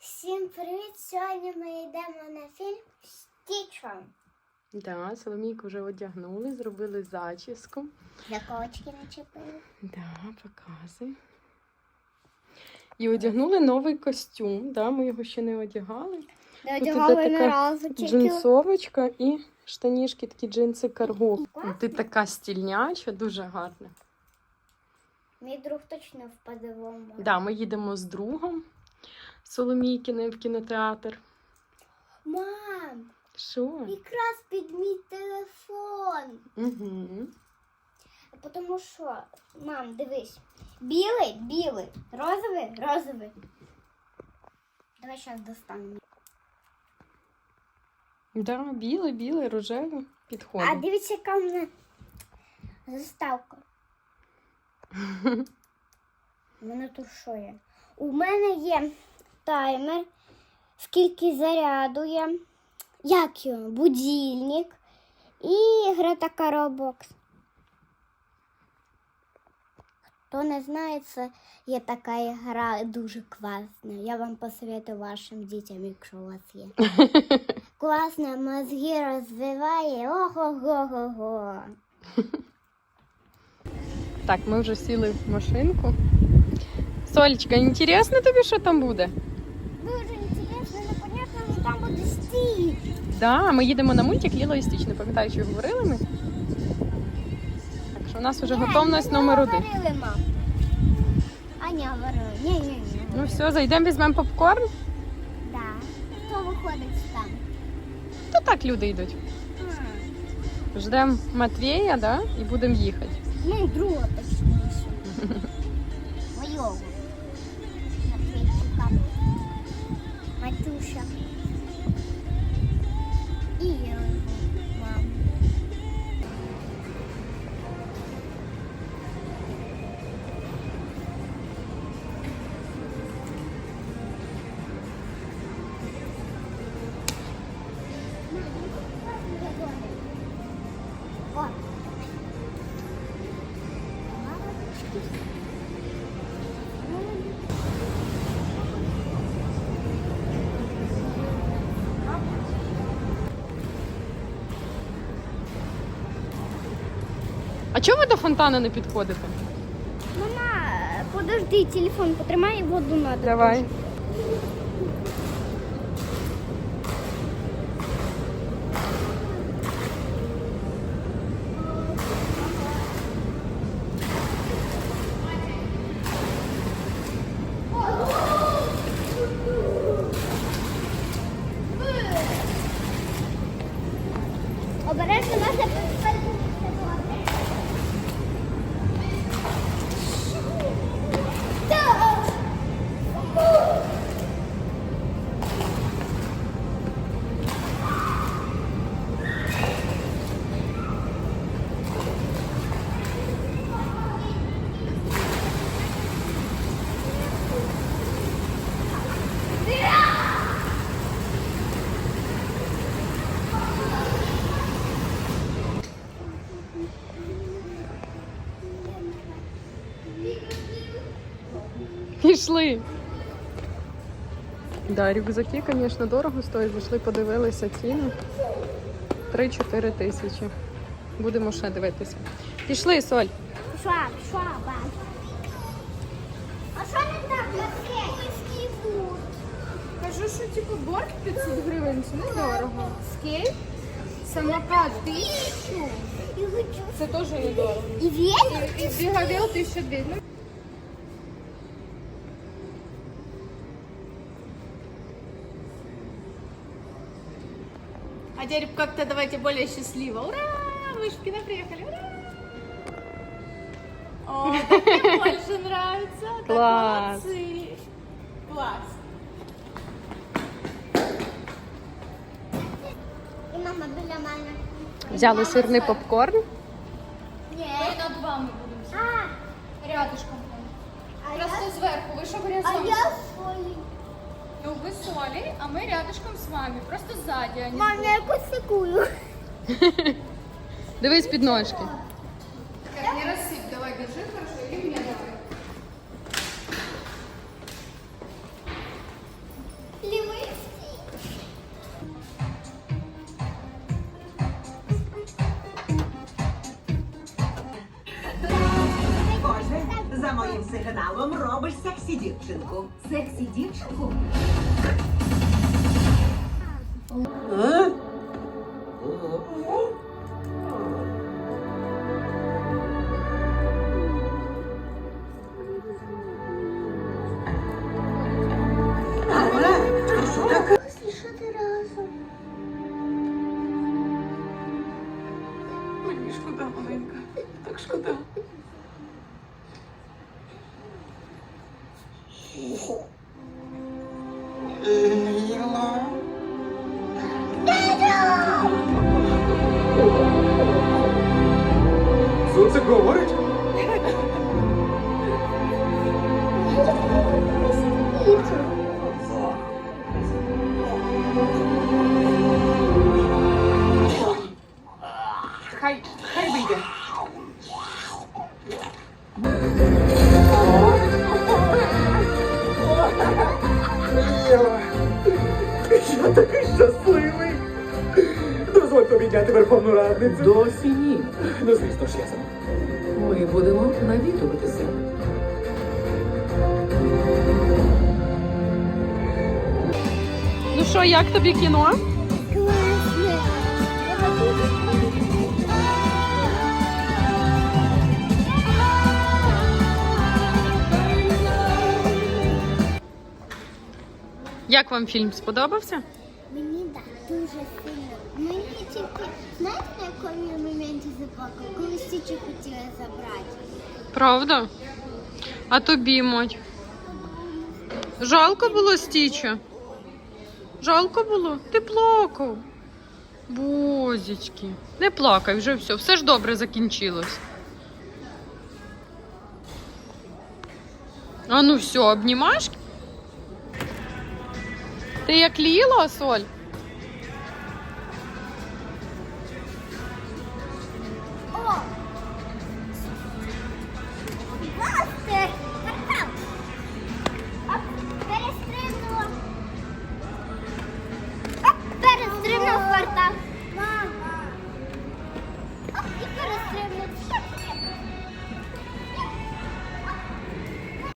Всім привіт! Сьогодні ми йдемо на фільм Стічом. Да, Соломійку вже одягнули, зробили зачіску. Заколочки начепили. Да, показуй. І одягнули новий костюм. Да, ми його ще не одягали. Не одягали така разу тільки. Джинсовочка і штанішки, такі джинси карго. Ти така стільняча, дуже гарна. Мій друг точно впаде в оморок. Да, ми їдемо з другом Соломійкиним в кінотеатр. Мам, Що? якраз під мій телефон. Угу. Тому що, мам, дивись. Білий, білий, розовий, розовий. Давай зараз достанемо. Да, біле, рожеве. А Підходить. дивіться, яка в мене заставка. У мене тут що є? У мене є таймер, скільки заряду є, як його, будильник і гра така Roblox. Хто не знає, це є така гра дуже класна. Я вам посоветую вашим дітям, якщо у вас є. Класно, мозги розвиває. Ого-го-го-го. Так, ми вже сіли в машинку. Солечка, інтересно тобі, що там буде? Дуже інтересно, непонятно, що там буде стіль. Да, ми їдемо на мультик Ліло і Стіч. Не пам'ятаю, чи говорили ми. Так що у нас вже готовність номер один. говорили, мам. А не говорили. Ні, ні, ні. Ну все, зайдемо, візьмемо попкорн. Да. Хто виходить там? То так люди йдуть. Ждемо Матвія, да? і будемо їхати. Ну, і друга точніше. Мойого. Матвійчика. Матюша. І його маму. О. А чого ви до фонтану не підходите? Мама, подожди, телефон потримай, воду надо. Давай. Пішли. Да, рюкзаки, звісно, дорого стоять. Зайшли, подивилися ціни. 3-4 тисячі. Будемо ще дивитися. Пішли, Соль. Пішла, пішла, бай. А що не так, фуд. Кажу, що типу борг 500 гривень це недорого. Скейт, самокат тисячу. Це теж недорого. І вітер? І бігавіл 1200. Ну, теперь как-то давайте более счастливо. Ура! Мы ж в кино приехали. Ура! О, так мне больше нравится. Так Класс. молодцы. Класс. І мама біля мене. Взяли сирний попкорн. Ні. Мы над вами будем. А, Рядышком. а я, Просто зверху, ви що а горизонт. я свої. Ну, ви солі, а ми рядышком з вами. Просто ззаді, а не Мам, я якусь секую. Дивись під ножки. Так, не рассыпь, давай держи, хорошо, каналом робиш сексі дівчинку. Сексі дівчинку? Сонце говорить? Хай, хай вийде. Я такий щасливий. Поміняти верховну радницю. Досі ні. Ну, звісно ж, я сам. Ми будемо навідуватися. Ну що, як тобі кіно? Як вам фільм сподобався? Мені так дуже сильно. Мені тільки, знаєте, на якому моменті заплакала? Коли стічі хотіла забрати. Правда? А тобі, мать? Жалко було Стіча? Жалко було? Ти плакав. Бозічки. Не плакай, вже все. Все ж добре закінчилось. А ну все, обнімашки? Ты як ліло, соль? О! Мастер!